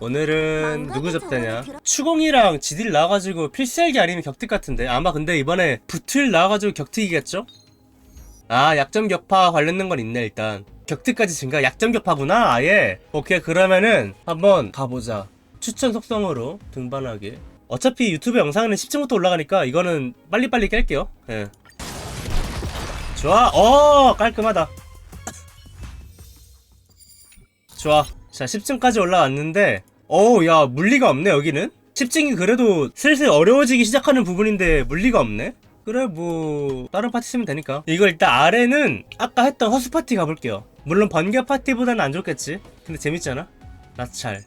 오늘은 누구 접대냐? 추공이랑 지딜 나와가지고 필살기 아니면 격특 같은데. 아마 근데 이번에 부틀 나와가지고 격특이겠죠? 아 약점 격파 관련된 건 있네 일단. 격특까지 증가? 약점 격파구나 아예? 오케이 그러면은 한번 가보자. 추천 속성으로 등반하기 어차피 유튜브 영상은 10층부터 올라가니까 이거는 빨리빨리 깰게요. 예. 좋아. 어 깔끔하다. 좋아. 자 10층까지 올라왔는데 어우 야 물리가 없네 여기는. 10층이 그래도 슬슬 어려워지기 시작하는 부분인데 물리가 없네? 그래 뭐 다른 파티 쓰면 되니까. 이거 일단 아래는 아까 했던 허수 파티 가볼게요. 물론 번개 파티보다는 안 좋겠지? 근데 재밌잖아. 나찰.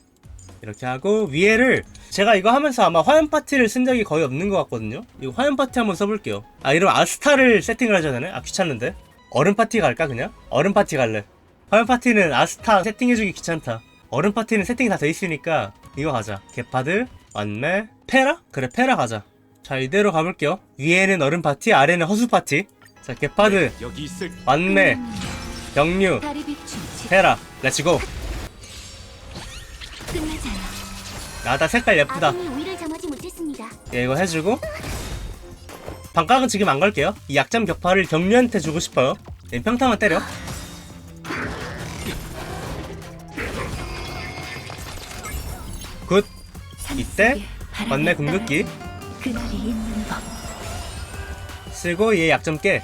이렇게 하고 위에를 제가 이거 하면서 아마 화염 파티를 쓴 적이 거의 없는 것 같거든요. 이거 화염 파티 한번 써볼게요. 아 이러면 아스타를 세팅을 하셔야 되네? 아 귀찮은데? 얼음 파티 갈까 그냥? 얼음 파티 갈래. 화염 파티는 아스타 세팅해주기 귀찮다 얼음 파티는 세팅이 다 돼 있으니까 이거 가자. 개파드 완매 페라? 그래 페라 가자. 자 이대로 가볼게요. 위에는 얼음 파티 아래는 허수 파티. 자 개파드 여기 있을 완매 경류 비춤치 페라. 렛츠고 끝나지 않아. 나다 색깔 예쁘다. 예, 이거 해주고. 반각은 지금 안 걸게요. 이 약점 격파를 경류한테 주고 싶어요. 예, 평타만 때려 이때 궁극기 그날이 있는 법. 쓰고 얘 약점 깨.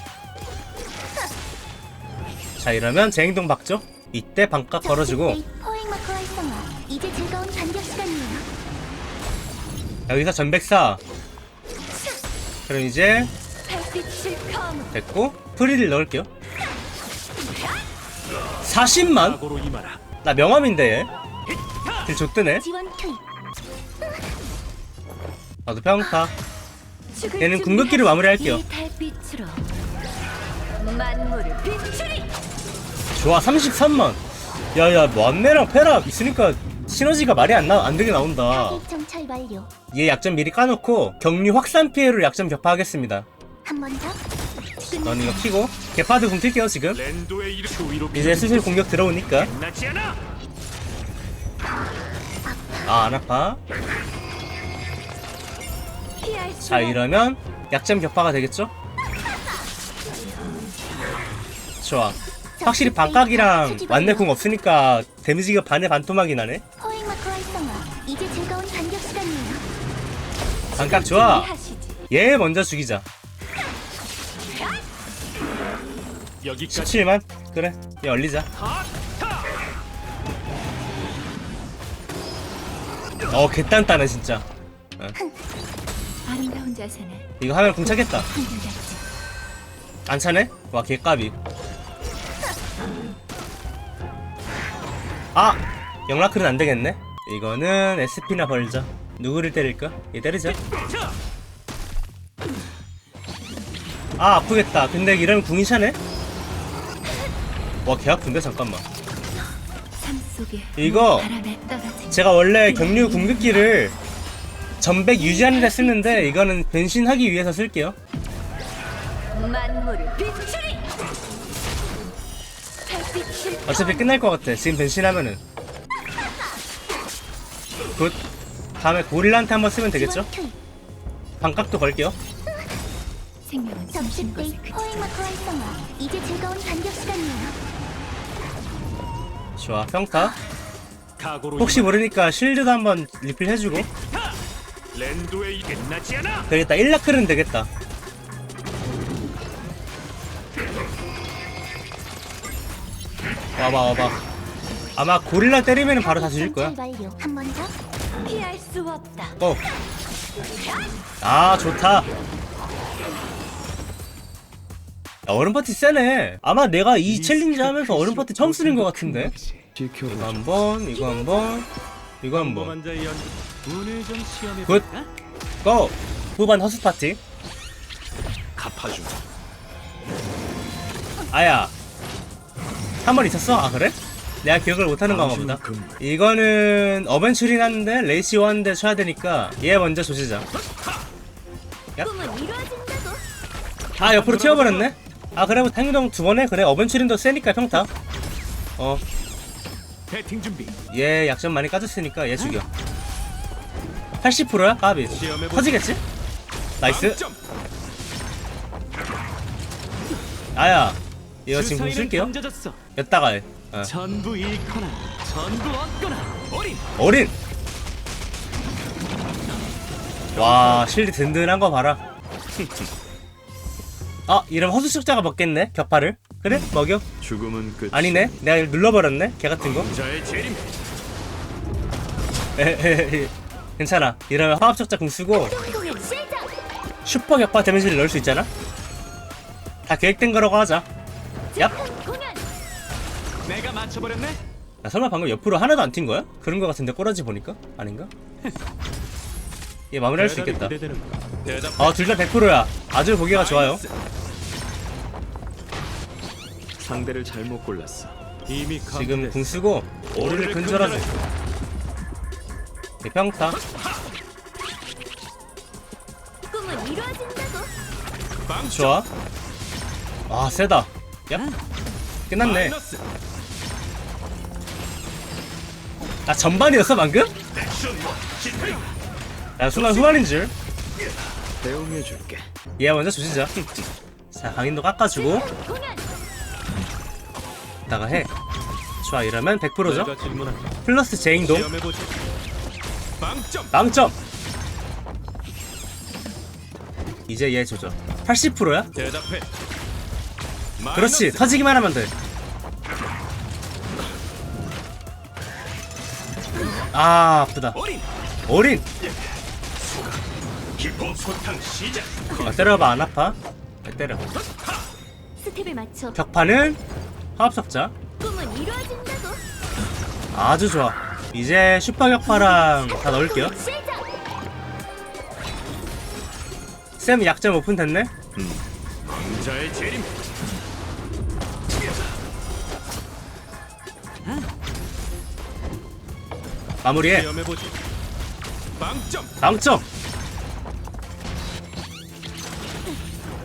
자 이러면 재행동 박죠. 이때 반각 걸어주고 포획 마크 활성화. 이제 즐거운 반격 시간이에요. 여기서 전백사. 그럼 이제. 됐고 프리를 넣을게요. 40만? 각오로 임하라. 나 명함인데 얘. 딜 좆드네. 나도 평타. 얘는 궁극기를 마무리할게요. 좋아 33만. 야야 완매랑 페라 있으니까 시너지가 말이 안 나, 안 되게 나온다. 얘 약점 미리 까놓고 격류 확산 피해로 약점 격파하겠습니다. 넌 이거 키고 개파드 궁 킬게요 지금. 이제 슬슬 공격 들어오니까 않아. 아안 아파 자 없- 이러면 약점 격파가 되겠죠? 좋아. 확실히 반각이랑 완내궁 없으니까 데미지가 반에 반토막이 나네. 반각 좋아. 얘 먼저 죽이자. 여기까지. 17만? 그래. 얘 얼리자. 어 개딴따네 진짜 아름다운 자세는 이거 하면 궁 차겠다 한결같지. 안 차네? 와 개까비 아! 영라클은 안 되겠네 이거는 SP나 벌자 누구를 때릴까? 얘 때리자 아 아프겠다 근데 이런 궁이 차네? 와 개 아픈데 잠깐만 삶 속에 이거 바람에 떨어진 제가 원래 경류 궁극기를 전백 유지하는 데 쓰는데 이거는 변신하기 위해서 쓸게요 만물을 비추리. 달빛을 어차피 끝날 것 같아. 지금 변신하면은. 굿. 다음에 고릴라한테 한번 쓰면 되겠죠? 지원 투입. 반각도 걸게요. 생명은 접실 때 포획 마크 활성화. 이제 즐거운 반격 시간이에요. 좋아. 평타. 혹시 모르니까 실드도 한번 리필 해주고. 이 끝나지 않아. 되겠다. 1라클은 되겠다. 와봐, 와봐. 아마 고릴라 때리면 바로 다 죽일 거야. 한번 더. 피할 수 없다. 고! 아, 좋다. 야, 얼음 파티 세네. 아마 내가 이 챌린지 하면서 얼음 파티 처음 쓰는 것 같은데. 이거 한 번, 이거 한 번, 이거 한 번. 범한 자의 연 운을 좀 시험해 굿. 볼까? 고! 후반 허스 파티. 갚아주. 아야. 한번 있었어? 아, 그래? 내가 기억을 못하는 건가 보다. 이거는 어벤츄린 하는데 레이시오 하는데 쳐야 되니까 얘 먼저 조지자. 꿈은 이루어진다고. 아 옆으로 튀어버렸네? 아 그래 뭐 행동 두 번에 그래 어벤츄린도 세니까 평타 어 배팅 준비. 얘 약점 많이 까졌으니까 얘 죽여 80%야? 까비 시험해보자. 터지겠지? 나이스. 아야 이거 지금 공 쓸게요 던져졌어. 여따가 해 어. 전부 잃거나 전부 얻거나 어린 어린 와 실드 든든한 거 봐라 아 이러면 허수식자가 먹겠네 격파를 그래? 먹여? 죽음은 끝 아니네. 내가 이걸 눌러버렸네 개 같은 거. 자의 재림 에헤헤. 괜찮아. 이러면 화합적자 궁 쓰고. 슈퍼 격파 데미지를 넣을 수 있잖아? 다 계획된 거라고 하자. 얍. 내가 맞춰버렸네? 야, 설마 방금 옆으로 하나도 안 튄 거야? 그런 거 같은데 꼬라지 보니까? 아닌가? 얘 마무리할 수 있겠다. 아둘 다 100%야. 아주 보기가 좋아요. 상대를 잘못 골랐어. 이미 지금. 궁 쓰고 오리를 근절하지 이 평타. 꿈은 이루어진다고. 좋아. 아 세다. 얍. 끝났네. 아 전반이었어 방금? 야 순간 후반인 줄얘 대응해줄게. 먼저 조지자 자 강인도 깎아주고 이따가 해 좋아 이러면 100%죠 내가 질문한다 플러스 제잉도 빵점 이제 얘 조져 80%야? 대답해 그렇지. 터지기만 하면 돼 아, 아프다. 어린 올인! 기본 소탕 시작 아, 때려봐, 안 아파? 네, 때려. 스텝에 맞춰. 격파는 화합석자. 꿈은 이루어진다고. 아주 좋아. 이제 슈퍼 격파랑 다 넣을게요. 시작. 쌤 약점 오픈 됐네? 왕자의 재림 마무리해. 당점!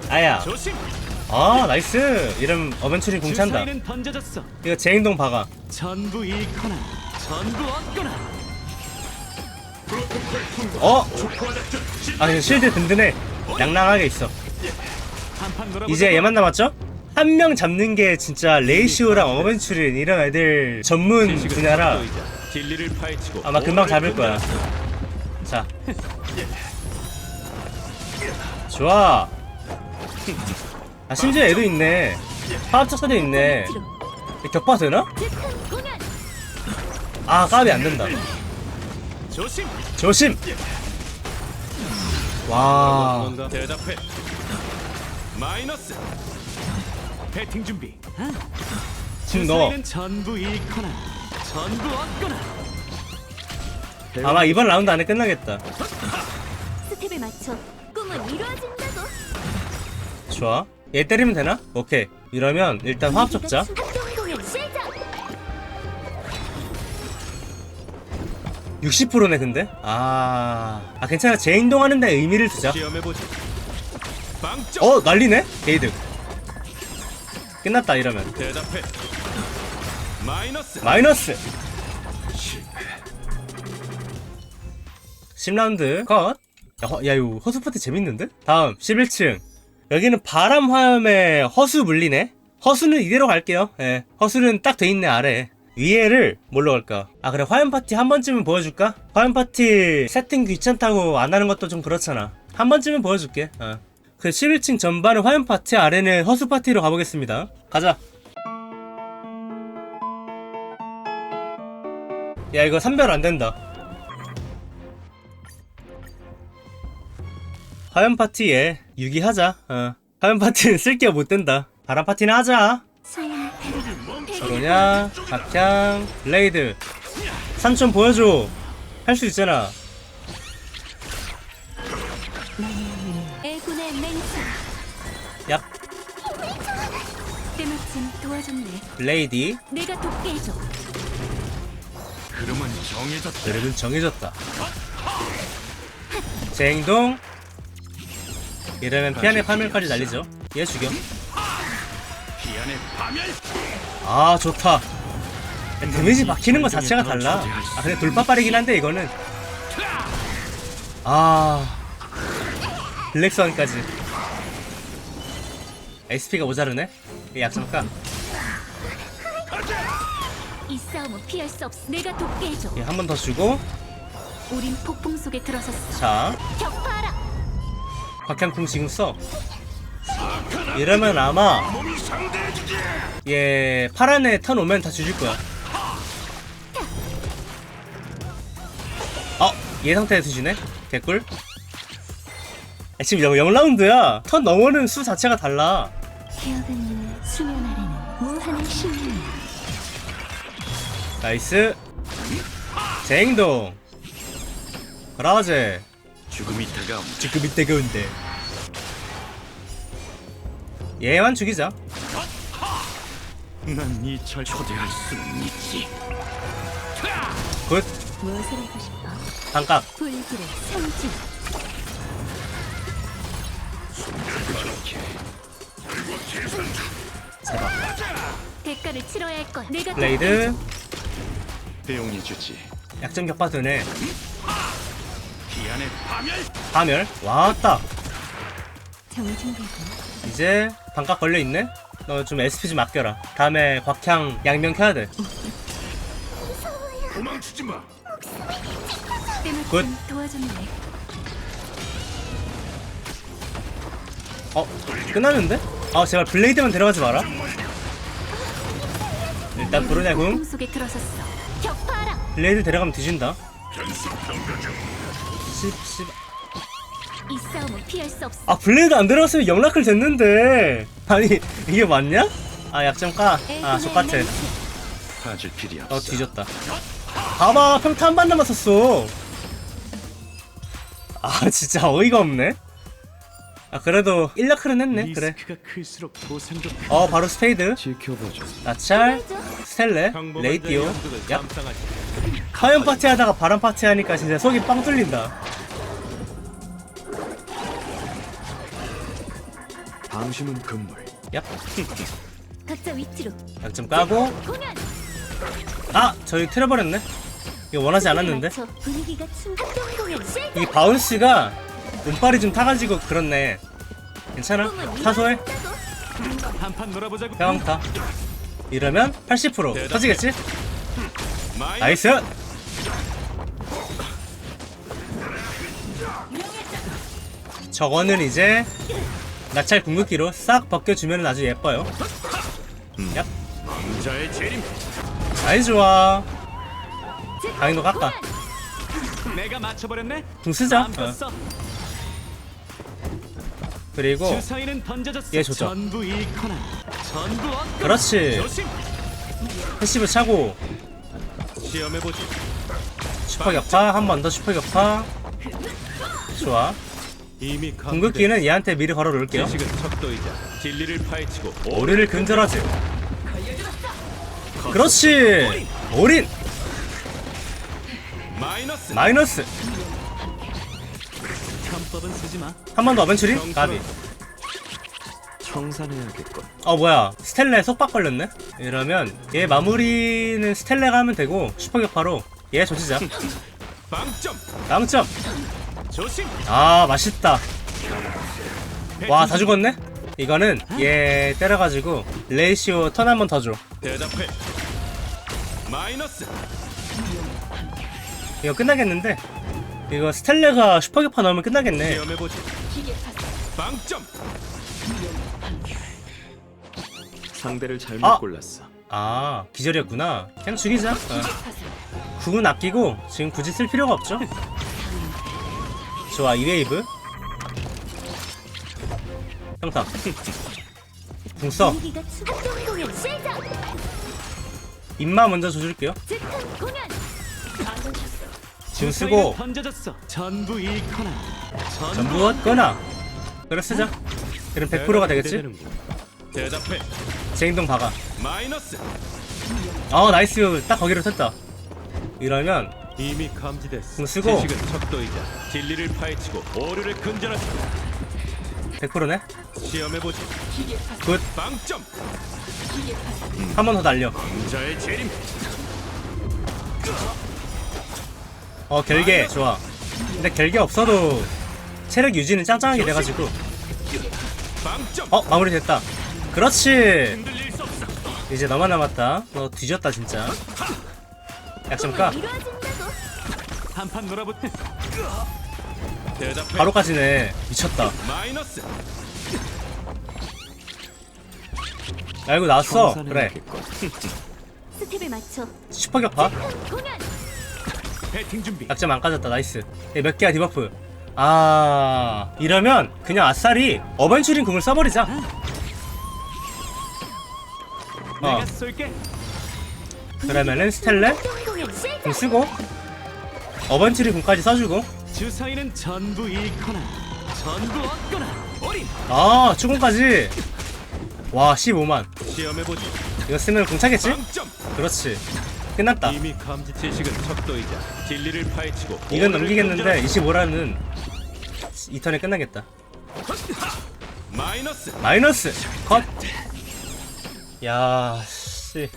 아야. 조심 아, 나이스. 이름 어벤처리 공찬다. 주사위는 던져졌어 이거 제 행동 박아. 전부 잃거나 전부 얻거나 어? 아, 이거 실드 든든해. 낭낭하게 있어. 한판 이제 얘만 남았죠? 한 명 잡는 게 진짜 레이시오랑 어벤츄린 이런 애들 전문 분야라 파헤치고 아마 금방 잡을 거야. 자. 좋아. 아, 심지어 애도 있네. 화합작사도 있네. 격파 되나? 아, 까비 안 된다. 조심 조심! 와. 대답해 마이너스 배팅 준비 지금 너 전부 잃거나 전부 얻거나 아마 이번 라운드 안에 끝나겠다. 스텝에 맞춰. 꿈은 이루어진다고. 좋아. 얘 때리면 되나? 오케이. 이러면 일단 화합 적자. 합동 공연 시작. 60%네 근데? 아... 아 괜찮아 재행동 하는 데 의미를 두자 빵점 어 난리네? 게이드 끝났다 이러면 대답해 마이너스 마이너스 10라운드 컷 야, 허, 야 이거 허수파트 재밌는데? 다음 11층 여기는 바람 화염에 허수 물리네. 허수는 이대로 갈게요. 예 허수는 딱 돼 있네 아래. 위에를 뭘로 갈까? 아 그래 화염 파티 한 번쯤은 보여줄까? 화염 파티 세팅 귀찮다고 안 하는 것도 좀 그렇잖아. 한 번쯤은 보여줄게. 어. 그 11층 전반은 화염 파티 아래는 허수 파티로 가보겠습니다. 가자. 야 이거 선별 안 된다. 화염 파티에 유기하자. 어. 화염 파티는 쓸게 못 된다. 바람 파티는 하자. 저거냐? 각향, 블레이드. 삼촌 보여줘. 할 수 있잖아. 얍, 때마침 도와줬네. 블레이디. 내가 돕게 해줘. 흐름은 정해졌다 여러분 정해졌다. 제 행동. 이러면 피안의 파멸까지 날리죠. 얘 죽여. 기안의 파멸 아 좋다 데미지 박히는 거 자체가 달라 아 근데 돌파빨이긴 한데 이거는 아 블랙스완까지 SP가 모자르네 이 약점가 이 싸움은 피할 수 없어. 내가 돕게 해줘. 예, 한번 더 주고 우린 폭풍 속에 들어섰어. 자. 박향풍 지금 써. 이러면 아마 얘 파란 애턴 오면 다 죽일 거야. 어? 얘 상태에서 지네? 개꿀. 아, 지금 0, 라운드야 턴 넘어는 수 자체가 달라. 나이스. 제행동. 그라제 죽음이 다가온 지금 이때 그운데 얘만 죽이자. 난이 절 초대할 수는 있지. 굿. 무엇을 하고 싶어? 반값 불길의 상징. 제발 대가를 치러야 할 거야. 내가 블레이드. 배용해 주지. 약점 격파 되네 기안의 파멸? 파멸? 왔다. 이제 반값 걸려있네? 너 좀 SP 좀 아껴라. 다음에 곽향 양면 켜야 돼. 도망치지 마. 굿. 어? 끝났는데? 아 제발 블레이드만 데려가지 마라. 일단 속에 들어섰어. 격파하라. 블레이드 데려가면 뒤진다 10, 10. 이 싸움은 피할 수 없어. 아 블레이드 안 들어갔으면 영락을 됐는데. 아니 이게 맞냐? 아 약점 까? 아 족같아. 봐줄 필요 없어 어. 뒤졌다. 봐봐 평타 한 번 남았었어. 아 진짜 어이가 없네. 아 그래도 1라클은 했네 그래. 리스크가 클수록 보상도 크어 바로 스페이드. 지켜보죠. 나찰 스텔레 레이디오. 야. 화염 파티 하다가 바람 파티 하니까 진짜 속이 빵 뚫린다 방심은 금물. 야 각자 위치로. 약점 까고. 공연. 아 저희 틀어버렸네. 이거 원하지 않았는데. 분위기가. 이 바운스가 운빨이 좀 타가지고 그렇네. 괜찮아? 사소해? 한판 놀아보자고. 평타. 이러면 80% 터지겠지? 나이스! 저거는 이제 나찰 궁극기로 싹 벗겨주면 아주 예뻐요. 얍. 재림. 아이 좋아. 강인도 깎아. 내가 맞춰버렸네? 궁 쓰자. 어. 써. 그리고 얘 좋죠. 그렇지. 패시브 차고. 시험해보지. 슈퍼 격파. 한 번 더 슈퍼 격파. 좋아 궁극기는 얘한테 미리 걸어 놓을게요. 지식은 척도이자 진리를 파헤치고 오리를 근절하지. 그렇지. 올인. 마이너스. 마이너스. 편법은 쓰지 마. 한 번더 어벤츄리 가비. 청산해야겠군. 어 뭐야. 스텔레 속박 걸렸네? 이러면 얘 마무리는 스텔레가 하면 되고 슈퍼 격파로 얘 조지자. 빵점. 다음 점. 조심 아 맛있다. 와 다 죽었네? 이거는 얘 때려가지고 레이시오 턴 한 번 더 줘. 대답해. 마이너스. 이거 끝나겠는데? 이거 스텔레가 슈퍼 격파 넣으면 끝나겠네. 시험해보지. 빵점. 상대를 잘못 아! 골랐어. 아 기절이었구나. 그냥 죽이자. 어. 궁은 아끼고 지금 굳이 쓸 필요가 없죠 좋아 이 웨이브. 평타. 궁써. 입마 먼저 줘줄게요. 지금 쓰고. 던져졌어. 전부 잃거나. 전부 얻거나. 그래 쓰자. 그럼 100%가 되겠지? 대답해. 제 행동 박아 마이너스. 어 나이스. 딱 거기로 쳤다. 이러면 이미 감지됐어. 쓰고. 지식은 척도이자 진리를 파헤치고 오류를 근절하자 100%네? 시험해보지. 굿. 빵점. 한 번더 날려. 왕자의 재림. 어 결계. 좋아. 근데 결계 없어도 체력 유지는 짱짱하게 돼가지고. 빵점. 어 마무리 됐다. 그렇지. 흔들릴 수 없어. 이제 너만 남았다. 너 뒤졌다 진짜. 약점 까. 한판 놀아보 대답해. 바로 까지네. 미쳤다. 마이너스. 알고 나왔어. 그래. 스텝을 맞춰. 슈퍼 격파? 공연. 배팅 준비. 약점 안 까졌다. 나이스. 예, 몇 개야 디버프? 아 이러면 그냥 아싸리 어벤츄링 궁을 써버리자. 어. 내가 쏠게. 그러면은 스텔레 공연 쓰고 어벤츄링 궁까지 써주고. 주사위는 전부 잃거나 전부 얻거나 어린 아 추궁까지. 와 15만. 시험해보지. 이거 쓰면 궁 차겠지? 빵점! 그렇지. 끝났다. 이미 감지 채식은 척도이자 진리를 파헤치고 이건 넘기겠는데 근절하라. 25라는 이 턴에 끝나겠다. 마이너스! 마이너스! 컷. 야, 씨.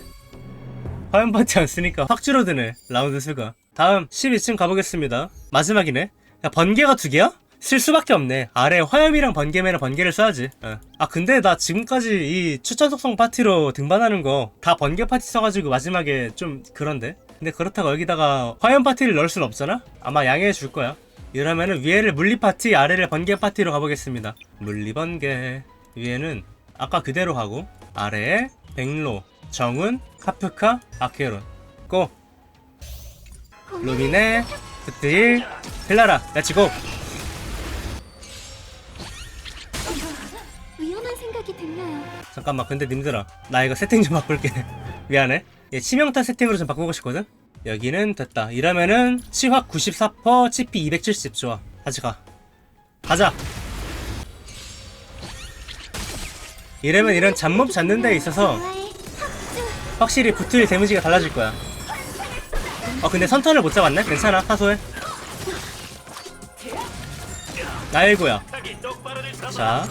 화면 파티 안 쓰니까 확 줄어드네 라운드 수가. 다음 12층 가보겠습니다. 마지막이네. 야 번개가 두 개야? 쓸 수밖에 없네. 아래 화염이랑 번개매랑 번개를 써야지. 어. 아 근데 나 지금까지 이 추천 속성 파티로 등반하는 거 다 번개 파티 써가지고 마지막에 좀 그런데. 근데 그렇다고 여기다가 화염 파티를 넣을 순 없잖아? 아마 양해해 줄 거야. 이러면은 위에를 물리 파티, 아래를 번개 파티로 가보겠습니다. 물리 번개. 위에는 아까 그대로 하고 아래에 백로, 정운, 카프카, 아케론. 고! 루미네, 그트일, 헬라라, 야치고! 위험한 생각이 들려요. 잠깐만, 근데 님들아. 나 이거 세팅 좀 바꿀게. 미안해. 얘 치명타 세팅으로 좀 바꾸고 싶거든? 여기는 됐다. 이러면은 치확 94%, 치피 270. 좋아. 다시 가. 가자! 이러면 이런 잡몹 잡는 데 있어서. 확실히 붙을 데미지가 달라질 거야. 어 근데 선턴을 못 잡았네? 괜찮아 사소해. 나일고야. 자,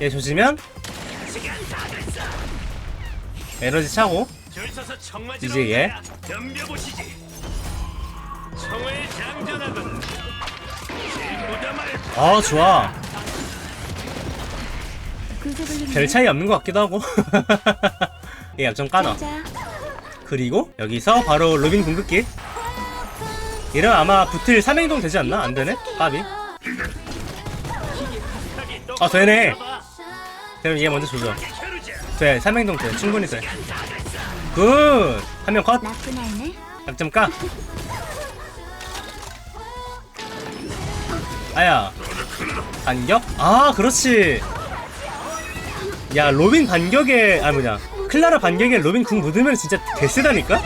얘 조지면 에너지 차고 이제 얘. 어 좋아. 별 차이 없는 것 같기도 하고. 얘 약점 까놔. 그리고 여기서 바로 로빈 궁극기. 이러면 아마 붙을 3행동 되지 않나? 안 되네? 까비. 아 되네. 그럼 얘 먼저 조져. 돼. 3행동 돼. 충분히 돼. 굿. 한 명 컷. 나쁜 아이네. 약점 까. 아야. 반격? 아 그렇지. 야 로빈 반격에 아 뭐냐 클라라 반격에 로빈 궁 묻으면 진짜 개쓰다니까?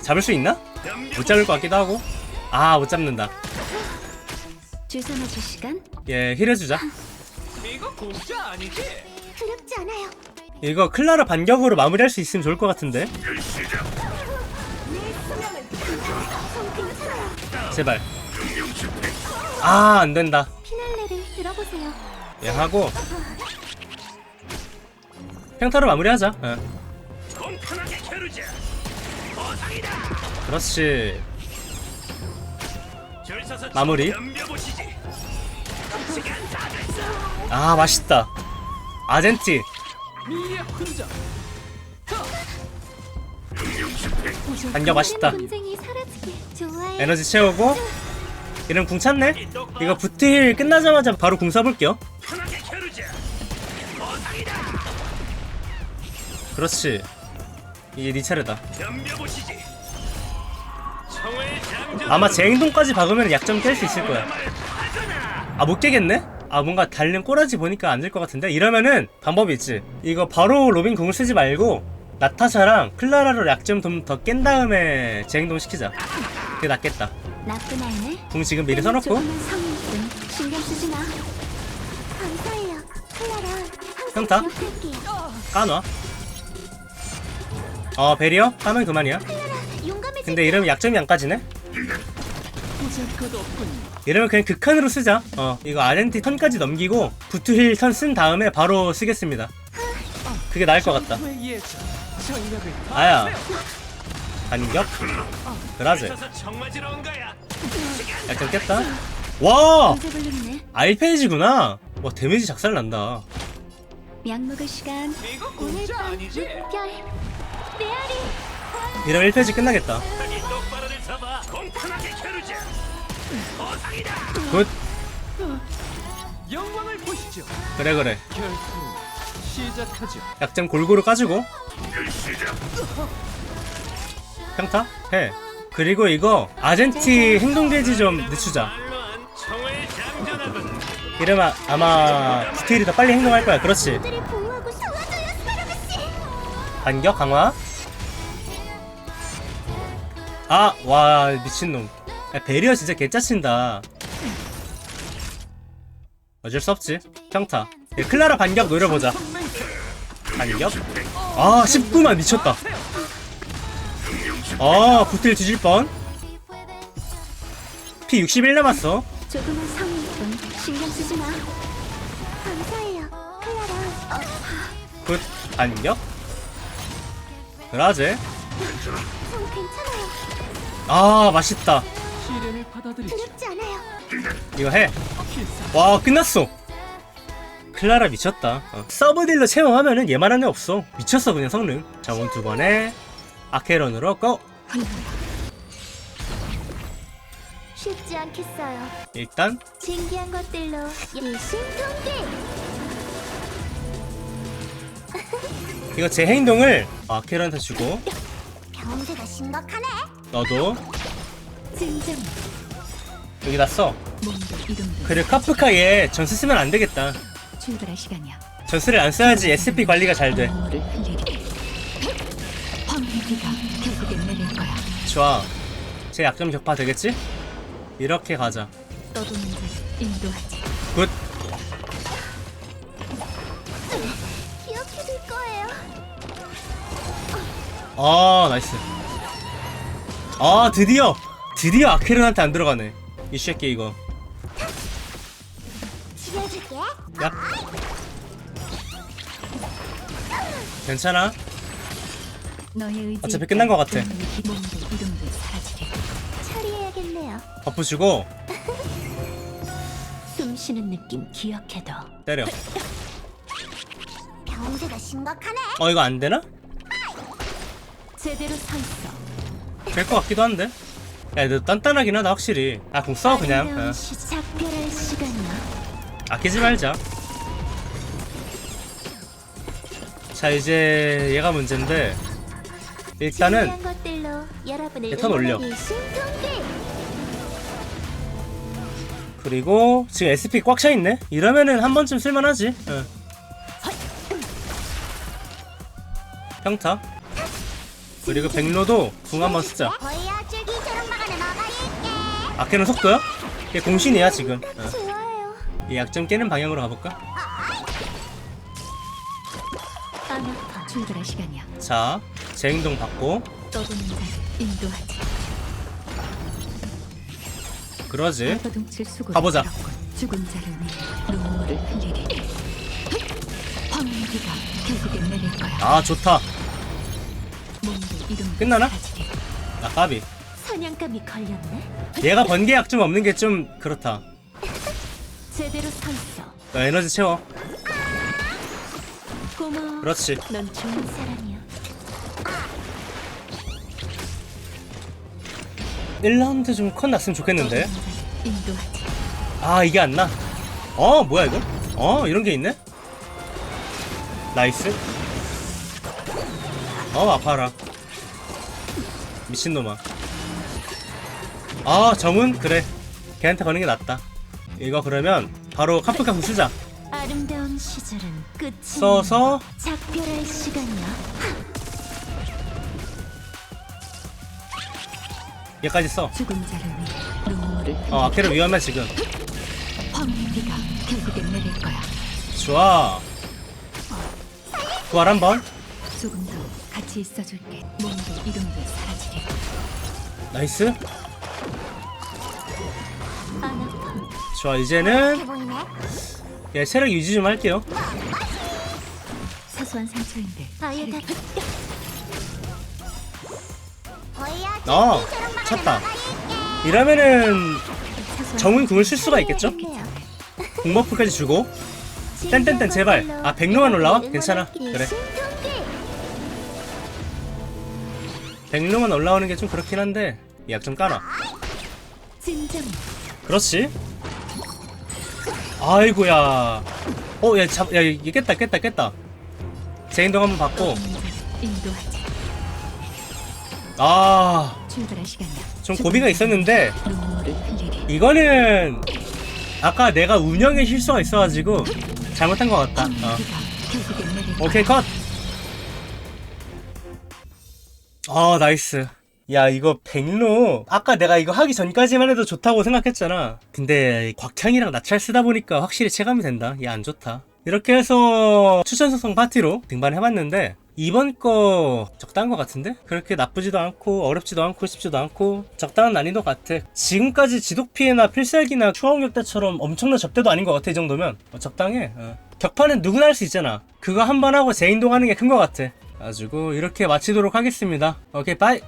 잡을 수 있나? 못 잡을 것 같기도 하고 아 못 잡는다 시간. 얘 힐해주자 이거 공짜 아니지? 두렵지 않아요. 이거 클라라 반격으로 마무리할 수 있으면 좋을 것 같은데 제발 아 안된다 피날레를 들어보세요. 얘 하고. 평타로 마무리하자. 어. 그렇지. 마무리. 아 맛있다. 아젠티. 반격 맛있다. 에너지 채우고 이름 궁 찼네? 이거 부트힐 끝나자마자 바로 궁 써볼게요. 그렇지. 이게 네 차례다. 아마 제 행동까지 박으면 약점 깰 수 있을 거야. 아 못 깨겠네? 아 뭔가 달린 꼬라지 보니까 안 될 것 같은데? 이러면은 방법이 있지. 이거 바로 로빈 궁을 쓰지 말고 나타샤랑 클라라로 약점 좀 더 깬 다음에 제 행동 시키자. 그게 낫겠다 나쁜 아이네. 궁 지금 미리 써놓고 조금만. 신경 쓰지 마. 감사해요. 클라라. 항상? 기억할게요. 까놔 어 베리어? 까면 그만이야 용감해지. 근데 이러면 약점이 안 까지네? 이러면 그냥 극한으로 쓰자 어 이거 아덴티 턴까지 넘기고 부트힐 턴 쓴 다음에 바로 쓰겠습니다 그게 나을 것 같다 전력을 아야 반격 그라제. 약간 깼다 와. 알페이지구나 와 데미지 작살난다 약 먹을 시간. 이거 오늘 공짜 밤 아니지? 별 메아리. 이러면 1페이지 끝나겠다. 굿 영광을 보시죠. 그래 그래 결투 시작하죠. 약점 골고루 까주고 평타? 해. 그리고 이거 아젠티 행동게이지 좀 늦추자. 이러면 아마 디테일이 더 빨리 행동할 거야. 그렇지. 반격 강화. 아 와 미친놈. 야, 베리어 진짜 개짜친다. 어쩔 수 없지. 평타. 야, 클라라 반격 노려보자. 반격? 아 19만 미쳤다 아 구틸 뒤질 뻔 피 61 남았어 조금만 성의뿐 신경 쓰지 마. 감사해요, 클라라. 어, 굿 반격 그라제 전 괜찮아요. 아 맛있다 시련을 받아들이죠. 두렵지 않아요. 이거 해. 와 끝났어 클라라 미쳤다 어. 서브딜러 체험하면은 얘만한 애 없어 미쳤어 그냥 성능 자원 두 번에 아케론으로 고 쉽지 않겠어요. 일단 신기한 것들로 일심동기. 이거 제 행동을 아케론한테 주고 병세가 심각하네. 너도 진정. 여기다 써 몸도 이름도 그리고 카프카 얘 전스 쓰면 안 되겠다 출발할 시간이야. 전스를 안 써야지 SP 관리가 잘 돼 눈물을 흘리리. 좋아 제 약점 격파 되겠지? 이렇게 가자 떠도는 자를 인도하지. 굿 기억해둘 거예요. 아 나이스 아 드디어 드디어 아케론한테 안 들어가네 이 새끼 이거 지켜줄게. 야 괜찮아. 어차피 끝난 것 같아. 처리해야겠네요. 주고 숨 쉬는 느낌 기억해둬. 때려 병세가 심각하네. 어 이거 안 되나? 제대로 서 있어. 될 것 같기도 한데 야 너 단단하긴 하다 확실히 아 공 써 그냥 아름다운 어. 시- 작별할 시간이야. 아끼지 말자 자 이제 얘가 문제인데 일단은 패턴 올려. 그리고 지금 SP 꽉 차 있네 이러면은 한 번쯤 쓸만하지 어. 평타 그리고 백로도 궁 한번 쓰자. 아케는 속도야? 얘 공신이야 지금 어. 좋아요. 이 약점 깨는 방향으로 가볼까? 아나파. 출발할 시간이야. 자, 제 행동 받고 떠도는 인도하지. 그러지 수고. 가보자. 죽은 자를 위해 눈물을 흘리리. 황무기가 결국엔 내릴 거야. 아 좋다 몸도 끝나나? 아 까비 사냥감이 걸렸네. 얘가 번개 약점 없는 게 좀 그렇다 제대로 서 있어. 너 에너지 채워 고마워. 그렇지 넌 좋은 사람이야. 1라운드 좀 컷 났으면 좋겠는데. 아 이게 안나. 어 뭐야 이거? 어 이런 게 있네? 나이스. 어 아파라. 미친놈아. 아 정은 그래. 걔한테 거는 게 낫다. 이거 그러면 바로 카프카프 쓰자. 아름다운 시절은 끝이. 써서 작별할 시간이야. 얘까지 써 죽은 자를 위해 눈물을 어, 아케로 위험해 지금. 황무기가 결국엔 내릴 거야. 좋아. 부활 한 번. 조금 더 같이 있어줄게. 몸도 이름도 사라지리. 나이스. 좋아, 이제는. 얘 체력 유지 좀 할게요. 사소 사소한 상처인데 급격 어이야 어 찼다. 이러면은 정훈 궁을 쓸 수가 있겠죠? 공버프까지 주고. 땡땡땡 제발. 아 백로만 올라와? 괜찮아. 그래. 백로만 올라오는 게 좀 그렇긴 한데 약 좀 까놔 그렇지? 아이고야. 어야 잡, 야 깼다 깼다 깼다. 제인동 한번 받고 아좀 출발할 시간이야 고비가 있었는데 눈물을 흘리리 이거는 아까 내가 운영에 실수가 있어가지고 잘못한 것 같다 어. 네가 결국엔 내릴 오케이 컷. 아 나이스. 야 이거 백로 아까 내가 이거 하기 전까지만 해도 좋다고 생각했잖아. 근데 곽창이랑 나찰 쓰다 보니까 확실히 체감이 된다. 얘 안 좋다. 이렇게 해서 추천소송 파티로 등반해봤는데 이번 거 적당한 것 같은데? 그렇게 나쁘지도 않고 어렵지도 않고 쉽지도 않고 적당한 난이도 같아. 지금까지 지독피해나 필살기나 추억력 때처럼 엄청난 접대도 아닌 것 같아 이 정도면. 어, 적당해. 어. 격파는 누구나 할 수 있잖아. 그거 한 번 하고 재인동 하는 게 큰 것 같아. 가지고 이렇게 마치도록 하겠습니다. 오케이 빠이